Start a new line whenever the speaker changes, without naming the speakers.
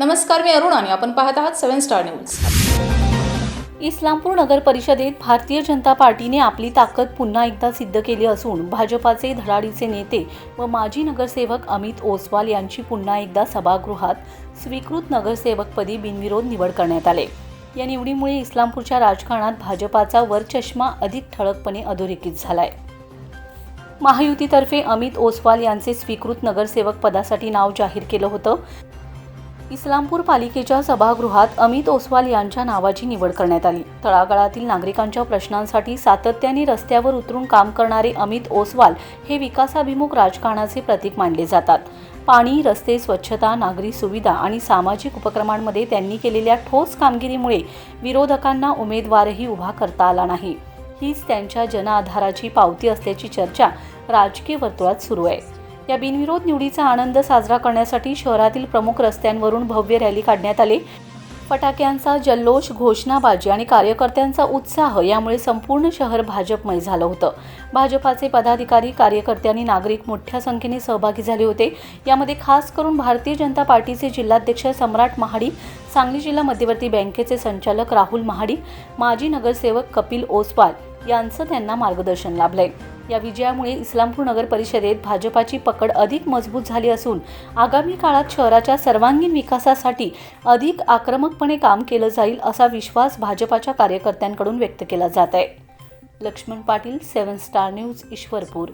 नमस्कार मी अरुण आणि आपण पाहत आहात सेव्हन स्टार न्यूज.
इस्लामपूर नगर परिषदेत भारतीय जनता पार्टीने आपली ताकद पुन्हा एकदा सिद्ध केली असून भाजपाचे धडाडीचे नेते व माजी नगरसेवक अमित ओसवाल यांची पुन्हा एकदा सभागृहात स्वीकृत नगरसेवकपदी बिनविरोध निवड करण्यात आले. या निवडीमुळे इस्लामपूरच्या राजकारणात भाजपाचा वरचष्मा अधिक ठळकपणे अधोरेखित झालाय. महायुतीतर्फे अमित ओसवाल यांचे स्वीकृत नगरसेवक पदासाठी नाव जाहीर केलं होतं. इस्लामपूर पालिकेच्या सभागृहात अमित ओसवाल यांच्या नावाची निवड करण्यात आली. तळागाळातील नागरिकांच्या प्रश्नांसाठी सातत्याने रस्त्यावर उतरून काम करणारे अमित ओसवाल हे विकासाभिमुख राजकारणाचे प्रतीक मानले जातात. पाणी रस्ते स्वच्छता नागरी सुविधा आणि सामाजिक उपक्रमांमध्ये त्यांनी केलेल्या ठोस कामगिरीमुळे विरोधकांना उमेदवारही उभा करता आला नाही. हीच त्यांच्या जनआधाराची पावती असल्याची चर्चा राजकीय वर्तुळात सुरू आहे. या बिनविरोध निवडीचा आनंद साजरा करण्यासाठी शहरातील प्रमुख रस्त्यांवरून भव्य रॅली काढण्यात आली. फटाक्यांचा जल्लोष घोषणाबाजी आणि कार्यकर्त्यांचा उत्साह यामुळे संपूर्ण शहर भाजपमय झालं होतं. भाजपाचे पदाधिकारी कार्यकर्ते आणि नागरिक मोठ्या संख्येने सहभागी झाले होते. यामध्ये खास करून भारतीय जनता पार्टीचे जिल्हाध्यक्ष सम्राट महाडी सांगली जिल्हा मध्यवर्ती बँकेचे संचालक राहुल महाडी माजी नगरसेवक कपिल ओसवाल यांचं त्यांना मार्गदर्शन लाभलंय. या विजयामुळे इस्लामपूर नगर परिषदेत भाजपाची पकड अधिक मजबूत झाली असून आगामी काळात शहराच्या सर्वांगीण विकासासाठी अधिक आक्रमकपणे काम केलं जाईल असा विश्वास भाजपाच्या कार्यकर्त्यांकडून व्यक्त केला जात आहे. Laxman Patil seven star news Ishwarpur.